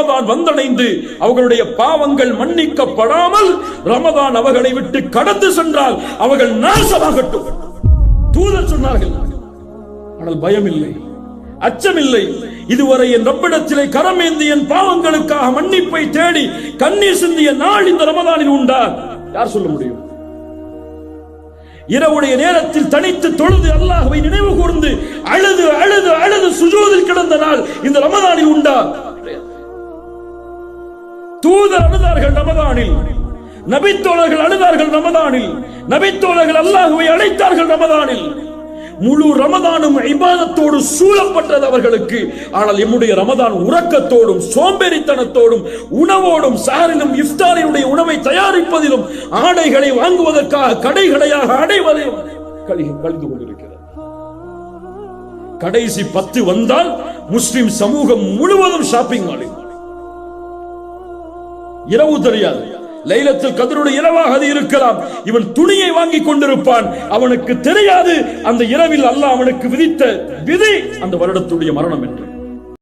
ரமதான் வந்தடைந்து அவர்களுடைய பாவங்கள் மன்னிக்கப்படாமல் ரமதான் அவர்களை விட்டு கடந்து சென்றால் அவர்கள் நாசமாகட்டும். தூதர் சொன்னார்கள் ஆனால் பயம் இல்லை அச்சமில்லை. இதுவரை என் ரப்பிடத்திலே கரமேந்தி என் பாவங்களுக்காக மன்னிப்பை தேடி கண்ணீர் சிந்திய நாள் இந்த ரமதானில் உண்டா? யார் சொல்ல முடியும்? இரவுடைய நேரத்தில் தனித்து தொழுது அல்லாஹ்வை நினைவு கூர்ந்து அழுது அழுது அழுது சுஜூதில் கிடந்த நாள் இந்த ரமதானில் உண்டா? தூதர் அழுதார்கள் ரமதானில். நபித்தோழர்கள் அழுதார்கள் ரமதானில். நபித்தோழர்கள் அல்லாஹுவை அழைத்தார்கள் ரமதானில். முழு ரமதானும் இபாதத்தோடு சூழப்பட்டது அவர்களுக்கு. ஆனால் எம்முடைய ரமதான் உறக்கத்தோடும் சோம்பேறித்தனத்தோடும் உணவோடும் சாரிலும் இஃப்தாரினுடைய உணவை தயாரிப்பதிலும் ஆடைகளை வாங்குவதற்காக கடைகடையாக அடைவதையும் கழிந்து கொண்டிருக்கிறது. கடைசி பத்து வந்தால் முஸ்லிம் சமூகம் முழுவதும் ஷாப்பிங் மாலில். இரவு தெரியாது. லைலத்தில் கதருடைய இரவாக அது இருக்கலாம். இவன் துணியை வாங்கி கொண்டிருப்பான். அவனுக்கு தெரியாது அந்த இரவில் அல்லாஹ் அவனுக்கு விதித்த விதி அந்த வருடத்துடைய மரணம் என்று.